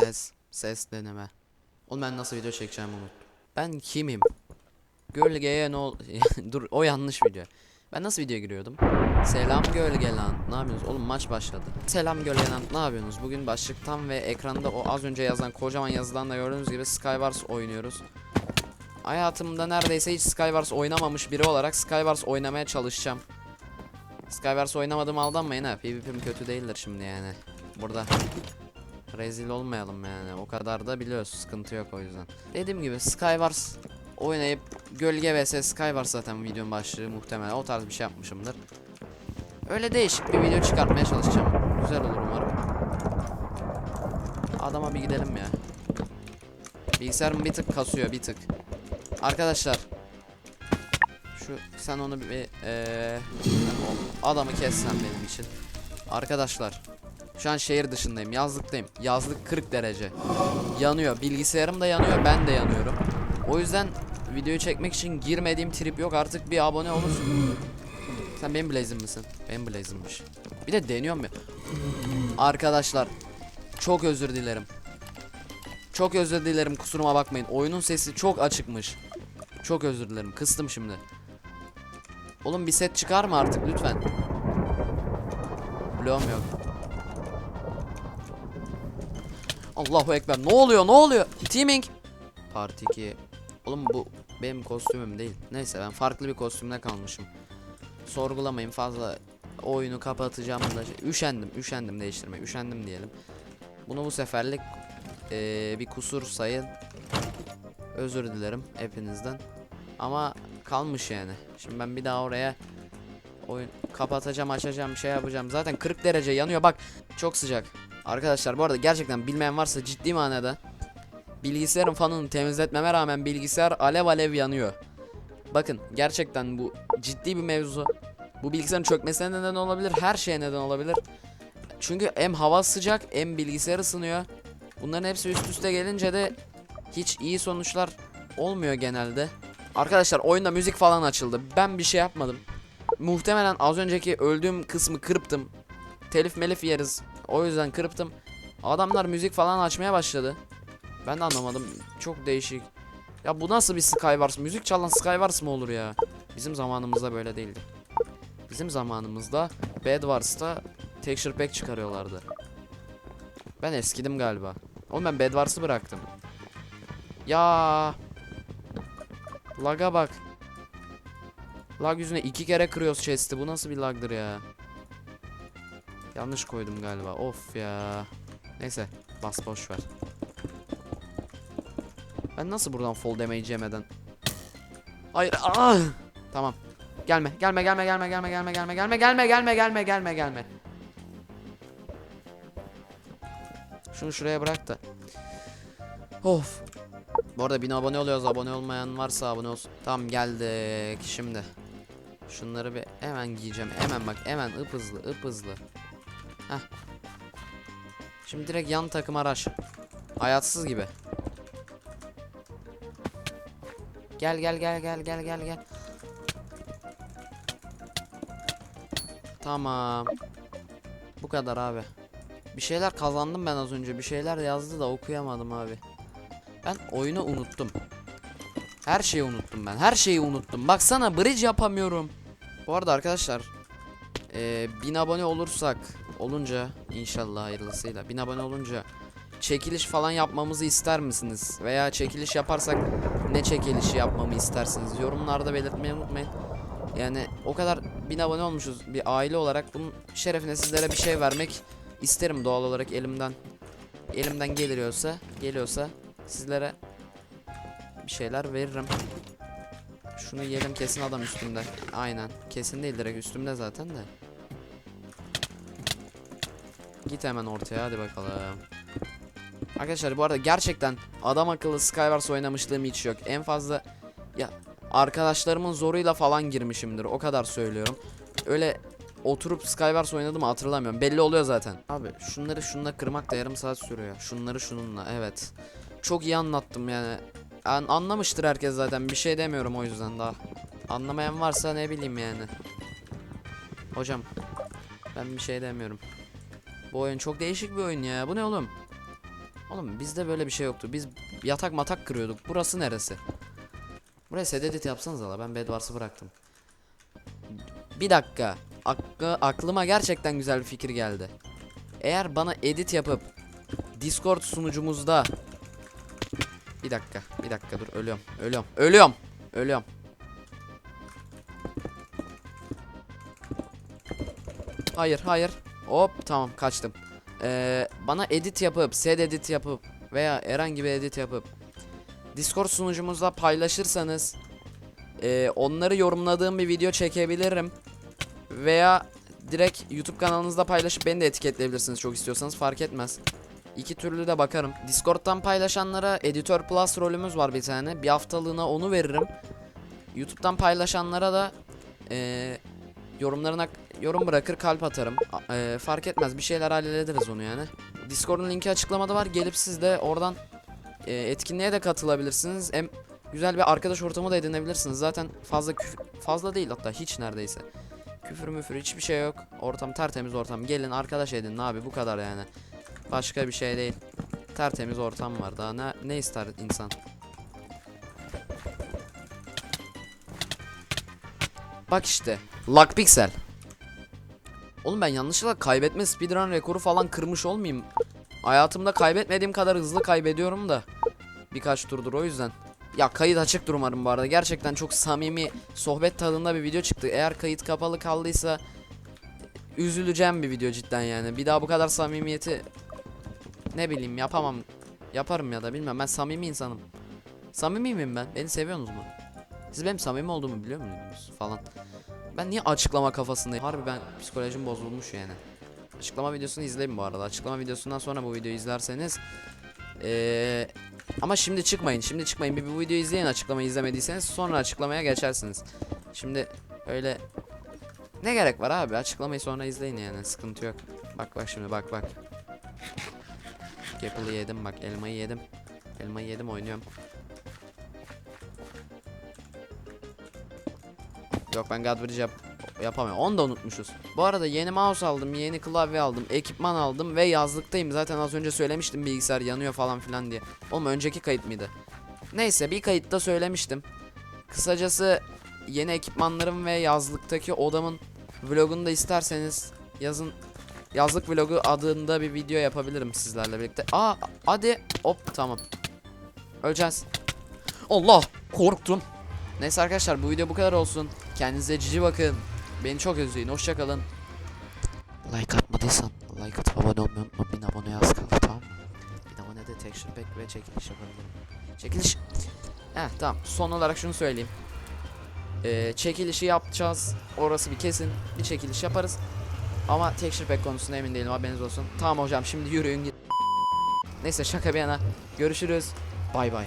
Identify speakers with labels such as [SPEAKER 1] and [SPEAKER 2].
[SPEAKER 1] Ses. Ses deneme. Oğlum ben nasıl video çekeceğimi unuttum. Ben kimim? Gölgeye ne ol... Dur o yanlış video. Ben nasıl videoya giriyordum? Selam gölge lan. Ne yapıyorsunuz? Oğlum maç başladı. Selam gölge lan. Ne yapıyorsunuz? Bugün başlıktan ve ekranda o az önce yazan kocaman yazıdan da gördüğünüz gibi Skywars oynuyoruz. Hayatımda neredeyse hiç Skywars oynamamış biri olarak Skywars oynamaya çalışacağım. Skywars oynamadım aldanmayın ha. PvP'm kötü değildir şimdi yani. Burada rezil olmayalım yani. O kadar da biliyoruz. Sıkıntı yok o yüzden. Dediğim gibi Skywars oynayıp Gölge vs Skywars zaten videonun başlığı muhtemelen. O tarz bir şey yapmışımdır. Öyle değişik bir video çıkartmaya çalışacağım. Güzel olur umarım. Adama bir gidelim ya. Bilgisayarım bir tık kasıyor bir tık. Arkadaşlar. Şu sen onu bir eee, o adamı kessen benim için. Arkadaşlar. Şu an şehir dışındayım. Yazlıktayım. Yazlık 40 derece. Yanıyor. Bilgisayarım da yanıyor. Ben de yanıyorum. O yüzden videoyu çekmek için girmediğim trip yok. Artık bir abone olursun. Sen benim Blaze'im misin? Benim Blaze'immiş. Bir de deniyorum ya. Arkadaşlar. Çok özür dilerim. Çok özür dilerim kusuruma bakmayın. Oyunun sesi çok açıkmış. Çok özür dilerim. Kıstım şimdi. Oğlum bir set çıkar mı artık lütfen? Bloğum yok. Allahu ekber. Ne oluyor? Ne oluyor? Teaming. Part 2. Oğlum bu benim kostümüm değil. Neyse ben farklı bir kostümde kalmışım. Sorgulamayın fazla oyunu kapatacağım da şey- üşendim. Üşendim değiştirmeye. Üşendim diyelim. Bunu bu seferlik eee, bir kusur sayın. Özür dilerim hepinizden. Ama kalmış yani. Şimdi ben bir daha oraya oyun kapatacağım, açacağım, şey yapacağım. Zaten 40 derece yanıyor. Bak çok sıcak. Arkadaşlar bu arada gerçekten bilmeyen varsa ciddi manada bilgisayarın fanını temizletmeme rağmen bilgisayar alev alev yanıyor. Bakın gerçekten bu ciddi bir mevzu. Bu bilgisayarın çökmesine neden olabilir, her şeye neden olabilir. Çünkü hem hava sıcak hem bilgisayar ısınıyor. Bunların hepsi üst üste gelince de hiç iyi sonuçlar olmuyor genelde. Arkadaşlar oyunda müzik falan açıldı. Ben bir şey yapmadım. Muhtemelen az önceki öldüğüm kısmı kırptım. Telif melif yeriz. O yüzden kırptım. Adamlar müzik falan açmaya başladı. Ben de anlamadım. Çok değişik. Ya bu nasıl bir Skywars? Müzik çalan Skywars mı olur ya? Bizim zamanımızda böyle değildi. Bizim zamanımızda Bed Wars'ta texture pack çıkarıyorlardı. Ben eskidim galiba. Oğlum ben Wars'ı bıraktım. Ya. Lag'a bak. Lag yüzüne iki kere kırıyoruz chest'i. Bu nasıl bir lagdır ya? Yanlış koydum galiba. Of ya. Neyse. Bas boş ver. Ben nasıl buradan fall damage yemeden? Hayır. Ah! Tamam. Gelme. Gelme gelme gelme gelme gelme gelme gelme gelme gelme gelme gelme gelme. Şunu şuraya bırak da. Of. Bu arada 1000 abone oluyoruz. Abone olmayan varsa abone olsun. Tamam geldik şimdi. Şunları bir hemen giyeceğim. Hemen bak hemen ıp hızlı ıp hızlı. Heh. Şimdi direkt yan takım araç. Hayatsız gibi. Gel gel gel gel gel gel gel. Tamam. Bu kadar abi. Bir şeyler kazandım ben az önce. Bir şeyler yazdı da okuyamadım abi. Ben oyunu unuttum. Her şeyi unuttum ben. Her şeyi unuttum. Baksana bridge yapamıyorum. Bu arada arkadaşlar eee 1000 abone olursak olunca inşallah hayırlısıyla 1000 abone olunca çekiliş falan yapmamızı ister misiniz? Veya çekiliş yaparsak ne çekilişi yapmamı istersiniz? Yorumlarda belirtmeyi unutmayın. Yani o kadar 1000 abone olmuşuz bir aile olarak bunun şerefine sizlere bir şey vermek isterim doğal olarak elimden. Elimden geliyorsa, geliyorsa sizlere bir şeyler veririm. Şunu yiyelim kesin adam üstümde. Aynen. Kesin değil direkt üstümde zaten de. Git hemen ortaya hadi bakalım. Arkadaşlar bu arada gerçekten adam akıllı Skywars oynamışlığım hiç yok. En fazla ya arkadaşlarımın zoruyla falan girmişimdir. O kadar söylüyorum. Öyle oturup Skywars oynadım hatırlamıyorum. Belli oluyor zaten. Abi şunları şununla kırmak da yarım saat sürüyor. Şunları şununla evet. Çok iyi anlattım yani. An anlamıştır herkes zaten. Bir şey demiyorum o yüzden daha. Anlamayan varsa ne bileyim yani. Hocam ben bir şey demiyorum. Bu oyun çok değişik bir oyun ya. Bu ne oğlum? Oğlum bizde böyle bir şey yoktu. Biz yatak matak kırıyorduk. Burası neresi? Buraya set edit yapsanız la ben Bedwars'ı bıraktım. Bir dakika. Aklı, aklıma gerçekten güzel bir fikir geldi. Eğer bana edit yapıp Discord sunucumuzda Bir dakika, bir dakika dur ölüyorum. Ölüyorum. Ölüyorum. Ölüyorum. Hayır, hayır. Hop tamam kaçtım. Ee, bana edit yapıp, set edit yapıp veya herhangi bir edit yapıp Discord sunucumuzda paylaşırsanız ee, onları yorumladığım bir video çekebilirim. Veya direkt YouTube kanalınızda paylaşıp beni de etiketleyebilirsiniz çok istiyorsanız fark etmez. İki türlü de bakarım. Discord'dan paylaşanlara Editor Plus rolümüz var bir tane. Bir haftalığına onu veririm. YouTube'dan paylaşanlara da ee, yorumlarına yorum bırakır kalp atarım. Ee, fark etmez bir şeyler hallederiz onu yani. Discord'un linki açıklamada var. Gelip siz de oradan ee, etkinliğe de katılabilirsiniz. Hem güzel bir arkadaş ortamı da edinebilirsiniz. Zaten fazla fazla değil hatta hiç neredeyse. Küfür müfür hiçbir şey yok. Ortam tertemiz ortam. Gelin arkadaş edin abi bu kadar yani. Başka bir şey değil. Tertemiz ortam var. Daha ne, ne ister insan? Bak işte. Luck Pixel. Oğlum ben yanlışlıkla kaybetme speedrun rekoru falan kırmış olmayayım. Hayatımda kaybetmediğim kadar hızlı kaybediyorum da. Birkaç turdur o yüzden. Ya kayıt açıktır umarım bu arada. Gerçekten çok samimi sohbet tadında bir video çıktı. Eğer kayıt kapalı kaldıysa üzüleceğim bir video cidden yani. Bir daha bu kadar samimiyeti ne bileyim yapamam. Yaparım ya da bilmem. Ben samimi insanım. Samimi miyim ben? Beni seviyorsunuz mu? Siz benim samimi olduğumu biliyor musunuz falan. Ben niye açıklama kafasındayım? Harbi ben psikolojim bozulmuş yani. Açıklama videosunu izleyin bu arada. Açıklama videosundan sonra bu videoyu izlerseniz ee, ama şimdi çıkmayın. Şimdi çıkmayın. Bir bu videoyu izleyin açıklamayı izlemediyseniz sonra açıklamaya geçersiniz. Şimdi öyle ne gerek var abi? Açıklamayı sonra izleyin yani. Sıkıntı yok. Bak bak şimdi bak bak. Apple'ı yedim bak. Elmayı yedim. Elmayı yedim oynuyorum. Yok ben God Bridge yap yapamıyorum. Onu da unutmuşuz. Bu arada yeni mouse aldım, yeni klavye aldım, ekipman aldım ve yazlıktayım. Zaten az önce söylemiştim bilgisayar yanıyor falan filan diye. Oğlum önceki kayıt mıydı? Neyse bir kayıtta söylemiştim. Kısacası yeni ekipmanlarım ve yazlıktaki odamın vlogunu da isterseniz yazın yazlık vlogu adında bir video yapabilirim sizlerle birlikte. Aa hadi hop tamam. Öleceğiz. Allah korktum. Neyse arkadaşlar bu video bu kadar olsun. Kendinize cici bakın. Beni çok özleyin. Hoşçakalın. Like atmadıysan like atıp abone olmayı unutma. Bin aboneye az kaldı tamam mı? Bin abonede texture pack ve çekiliş yapabilirim. Çekiliş... Heh tamam. Son olarak şunu söyleyeyim. Ee, çekilişi yapacağız. Orası bir kesin. Bir çekiliş yaparız. Ama texture pack konusunda emin değilim haberiniz olsun. Tamam hocam şimdi yürüyün. Neyse şaka bir yana. Görüşürüz. Bay bay.